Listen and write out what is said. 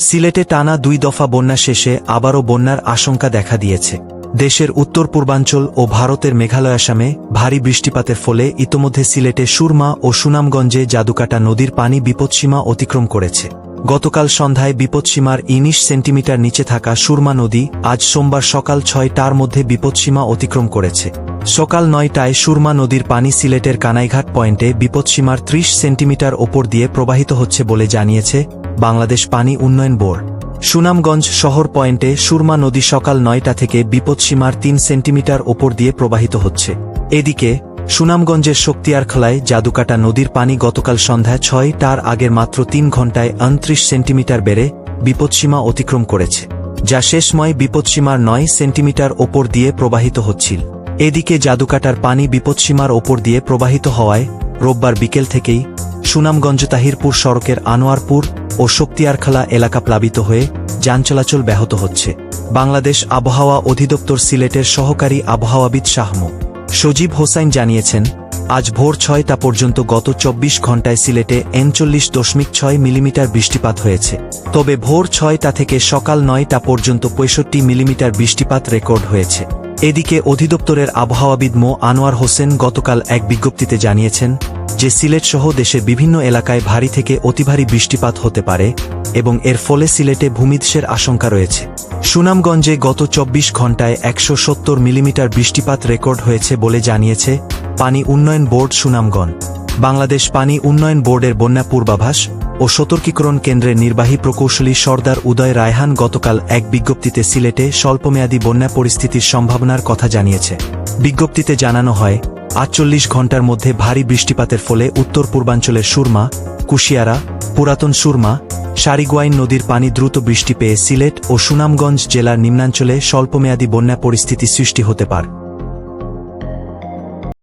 সিলেটে টানা দুই দফা বন্যা শেষে আবারও বন্যার আশঙ্কা দেখা দিয়েছে। দেশের উত্তর পূর্বাঞ্চল ও ভারতের মেঘালয় আসামে ভারী বৃষ্টিপাতের ফলে ইতোমধ্যে সিলেটে সুরমা ও সুনামগঞ্জে জাদুকাটা নদীর পানি বিপদসীমা অতিক্রম করেছে। গতকাল সন্ধ্যায় বিপদসীমার ইনিশ সেন্টিমিটার নিচে থাকা সুরমা নদী আজ সোমবার সকাল ছয়টার মধ্যে বিপদসীমা অতিক্রম করেছে। সকাল নয়টায় সুরমা নদীর পানি সিলেটের কানাইঘাট পয়েন্টে বিপদসীমার ত্রিশ সেন্টিমিটার ওপর দিয়ে প্রবাহিত হচ্ছে বলে জানিয়েছে বাংলাদেশ পানি উন্নয়ন বোর্ড, সুনামগঞ্জ শহর পয়েন্টে সুরমা নদী সকাল নয়টা থেকে বিপদসীমার তিন সেন্টিমিটার ওপর দিয়ে প্রবাহিত হচ্ছে। এদিকে, সুনামগঞ্জের শক্তিয়ারখলায় জাদুকাটা নদীর পানি গতকাল সন্ধ্যায় ছয় তার আগের মাত্র তিন ঘণ্টায় উনত্রিশ সেন্টিমিটার বেড়ে বিপদসীমা অতিক্রম করেছে, যা শেষময় বিপদসীমার নয় সেন্টিমিটার ওপর দিয়ে প্রবাহিত হচ্ছিল। এদিকে জাদুকাটার পানি বিপদসীমার ওপর দিয়ে প্রবাহিত হওয়ায় রোববার বিকেল থেকেই সুনামগঞ্জ তাহিরপুর সড়কের আনোয়ারপুর ও শক্তিয়ারখালা এলাকা প্লাবিত হয়ে যান চলাচল ব্যাহত হচ্ছে। বাংলাদেশ আবহাওয়া অধিদপ্তর সিলেটের সহকারী আবহাওয়াবিদ শাহমু সজীব হোসাইন জানিয়েছেন, আজ ভোর ছয়টা পর্যন্ত গত চব্বিশ ঘণ্টায় সিলেটে এনচল্লিশ দশমিক ছয় মিলিমিটার বৃষ্টিপাত হয়েছে। তবে ভোর ছয়টা থেকে সকাল নয়টা পর্যন্ত পঁয়ষট্টি মিলিমিটার বৃষ্টিপাত রেকর্ড হয়েছে। এদিকে অধিদপ্তরের আবহাওয়াবিদ মো. আনোয়ার হোসেন গতকাল এক বিজ্ঞপ্তিতে জানিয়েছেন যে সিলেট সহ দেশের বিভিন্ন এলাকায় ভারী থেকে অতিভারী বৃষ্টিপাত হতে পারে এবং এর ফলে সিলেটে ভূমিধসের আশঙ্কা রয়েছে। সুনামগঞ্জে গত চব্বিশ ঘণ্টায় একশো সত্তর মিলিমিটার বৃষ্টিপাত রেকর্ড হয়েছে বলে জানিয়েছে পানি উন্নয়ন বোর্ড সুনামগঞ্জ। বাংলাদেশ পানি উন্নয়ন বোর্ডের বন্যা পূর্বাভাস ও সতর্কীকরণ কেন্দ্রের নির্বাহী প্রকৌশলী সর্দার উদয় রায়হান গতকাল এক বিজ্ঞপ্তিতে সিলেটে স্বল্পমেয়াদী বন্যা পরিস্থিতির সম্ভাবনার কথা জানিয়েছে। বিজ্ঞপ্তিতে জানানো হয় আটচল্লিশ ঘণ্টার মধ্যে ভারী বৃষ্টিপাতের ফলে উত্তর পূর্বাঞ্চলের সুরমা, কুশিয়ারা, পুরাতন সুরমা, সারিগুয়াইন নদীর পানি দ্রুত বৃষ্টি পেয়ে সিলেট ও সুনামগঞ্জ জেলার নিম্নাঞ্চলে স্বল্পমেয়াদী বন্যা পরিস্থিতি সৃষ্টি হতে পারে।